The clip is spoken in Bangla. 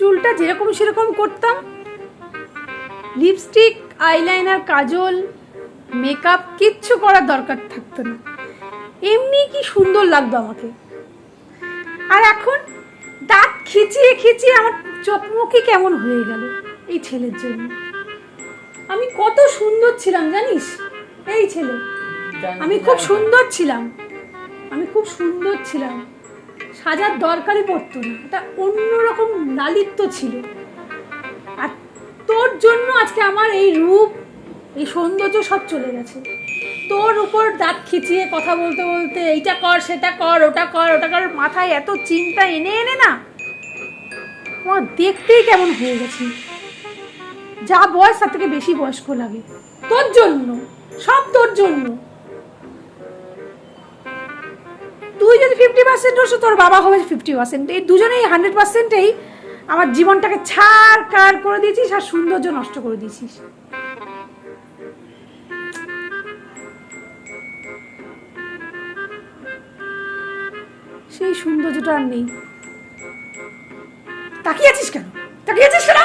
চুলটা যেরকম সেরকম করতাম। লিপস্টিক আইলাইনার কাজল মেকআপ কিচ্ছু করার দরকার থাকতো না। এমনি কি সুন্দর লাগতো আমাকে। আর এখন দাঁত খিচিয়ে খিচিয়ে আমার চোখ মুখই কেমন হয়ে গেল এই ছেলের জন্য। আমি কত সুন্দর ছিলাম জানিস? এই ছেলে। আমি খুব সুন্দর ছিলাম। আমি খুব সুন্দর ছিলাম। সাজার দরকারই পড়তো না। এটা অন্যরকম লালিত্য ছিল। আর তোর জন্য আজকে আমার এই রূপ, এই সৌন্দর্য সব চলে গেছে। তোর উপর দাঁত খিচিয়ে কথা বলতে বলতে এইটা কর, সেটা কর, ওটা কর ওটা কর, মাথায় এত চিন্তা এনে এনে না, আমার দেখতেই কেমন হয়ে গেছি। যা বয়স তার থেকে বেশি বয়স্ক লাগে। তোর জন্য, সব তোর জন্য। তুই যদি ফিফটি পার্সেন্ট হস তোর বাবা হবে ফিফটি পার্সেন্ট এই দুজনেই হান্ড্রেড পার্সেন্টেই আমার জীবনটাকে ছাড়, কার করে দিয়েছিস আর সৌন্দর্য নষ্ট করে দিয়েছিস। সেই সৌন্দর্যটা আর নেই। তাকিয়ে আছিস কেন? তাকিয়ে আছিস কেন?